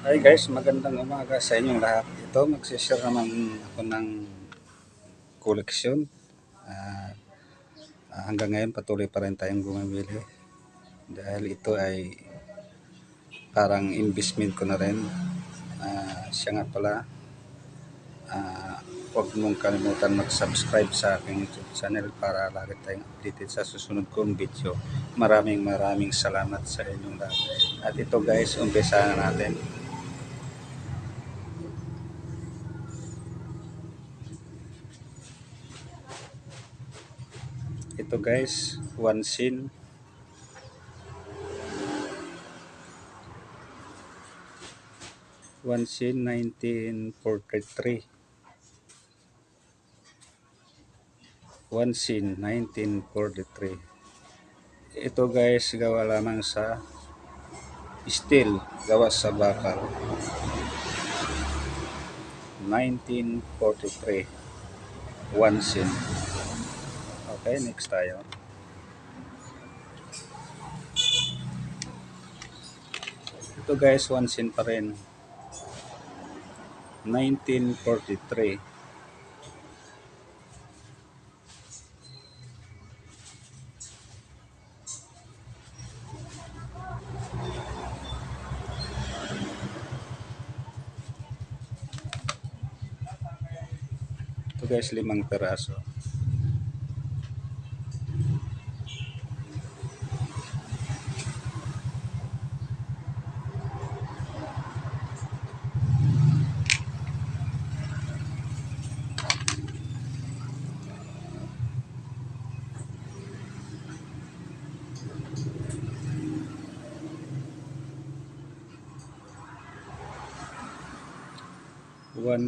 Hi guys, magandang umaga sa inyong lahat. Ito, magsishare naman ako ng koleksyon. Ah, hanggang ngayon patuloy pa rin tayong bumibili. Dahil ito ay parang investment ko na rin. Ah, siya nga pala, ah, huwag mong kalimutan mag-subscribe sa aking YouTube channel para lagi tayong updated sa susunod kong video. Maraming maraming salamat sa inyong lahat. At ito guys, umpisa na natin. Ito guys, one scene. One scene 1943. One scene 1943. Ito guys, gawa lamang sa steel, gawa sa bakal. 1943. One scene. Okay, next tayo. Ito guys, one scene pa rin. 1943. Ito guys, limang peraso.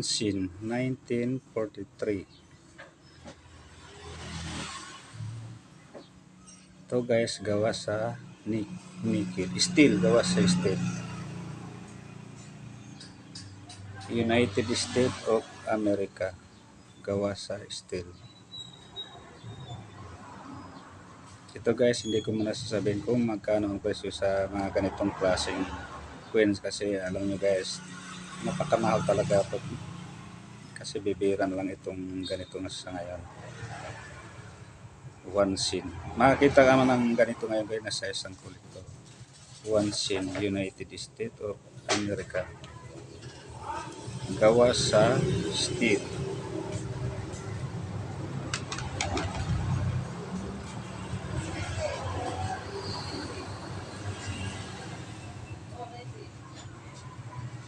Scene, 1943. Ito guys, gawa sa ni- nickel. Steel, gawa sa steel. United States of America. Gawa sa steel. Ito guys, hindi ko muna sasabihin kung magkano ang presyo sa mga ganitong klaseng coins kasi alam nyo guys, napakamahal talaga pag kasi bibiran lang itong ganito na sa ngayon. One scene. Makikita ka man ng ganito ngayon guys nasa isang kolektor one scene United States of America. Gawa sa steel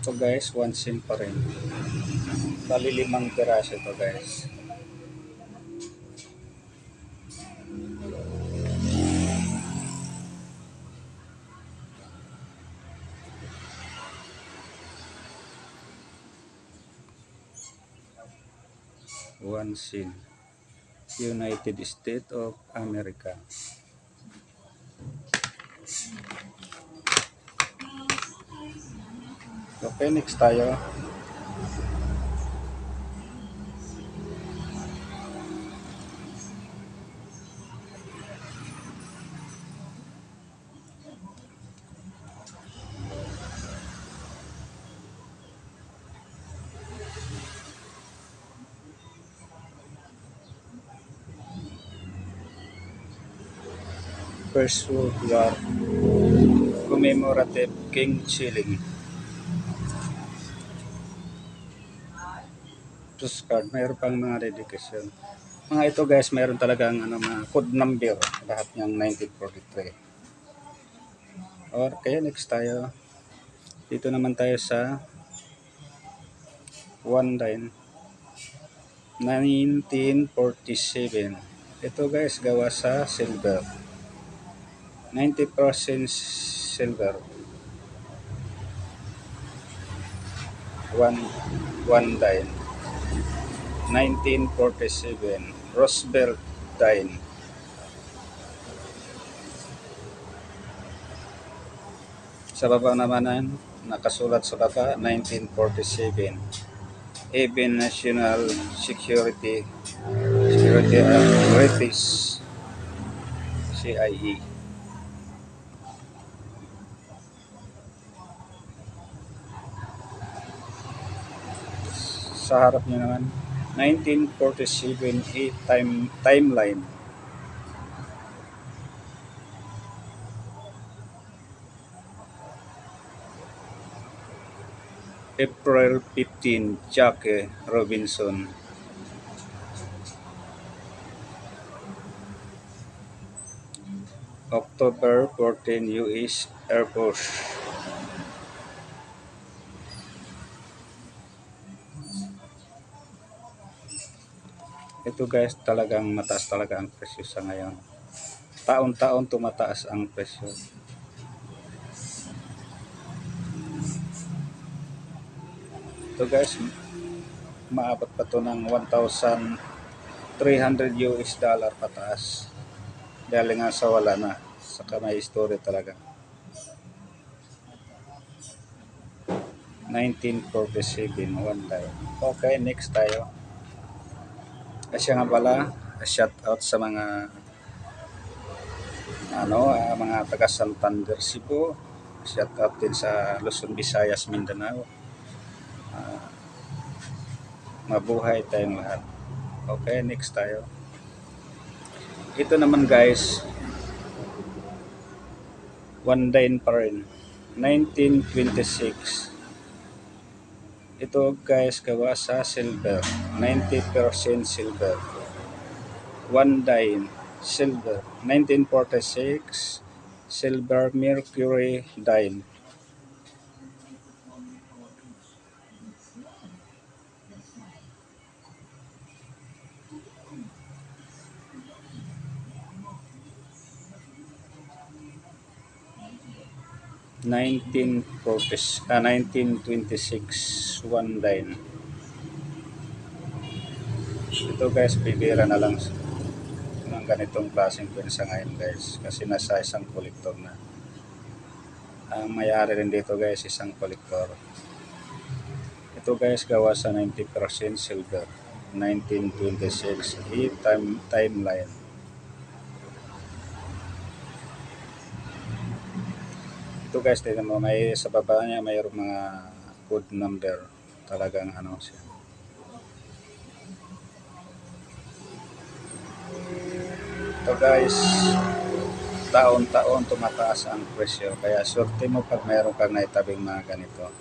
ito guys one scene pa rin. Bali limang piraso ito guys. One scene. United States of America Okay, next tayo. First World War Commemorative King Shilling postcard, mayroon pang mga dedication. Mga ito guys, mayroon talagang ano, mga code number, lahat niyang 1943. Or kaya next tayo, dito naman tayo sa one line 1947. Ito guys, gawa sa silver. 90% silver. One, one line. 1947 Roosevelt Dine. Sa baba naman nakasulat sa baba 1947 even national security security uh, British CIE sa harap niyo naman 1947 A time timeline. April 15 Jackie Robinson. October 14 US Air Force Ito guys, talagang mataas talaga ang presyo sa ngayon. Taon-taon tumataas ang presyo. Ito guys, maabot pa to ng 1,300 US dollar pataas. Dahil nga sa wala na. Saka may story talaga. 1947, one day. Okay, next tayo. Kasi nga pala, shout out sa mga ano, ah, mga taga Santander, Cebu. Shout out din sa Luzon, Visayas, Mindanao. Ah, mabuhay tayong lahat. Okay, next tayo. Ito naman guys, one dine pa rin. 1926. Ito guys, gawa sa silver. 90% silver. One dime, silver. 1946, silver mercury dime. Nineteen forty, ah, 1926, one dime. Ito guys, bibira na lang ng ganitong klaseng pensa ngayon guys. Kasi nasa isang kolektor na. Ang mayari rin dito guys, isang kolektor. Ito guys, gawa sa 90% silver. 1926 e-time timeline. Ito guys, tignan mo, may sa baba niya mayroong mga code number. Talagang ano siya. Ito guys, taon-taon tumataas ang presyo. Kaya swerte mo pag mayroon kang naitabing mga ganito.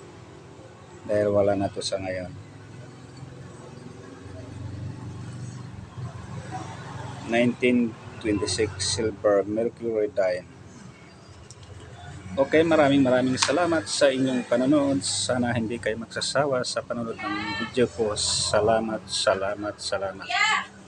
Dahil wala na to sa ngayon. 1926 silver mercury dime. Okay, maraming maraming salamat sa inyong panonood. Sana hindi kayo magsasawa sa panonood ng video ko. Salamat, salamat, salamat.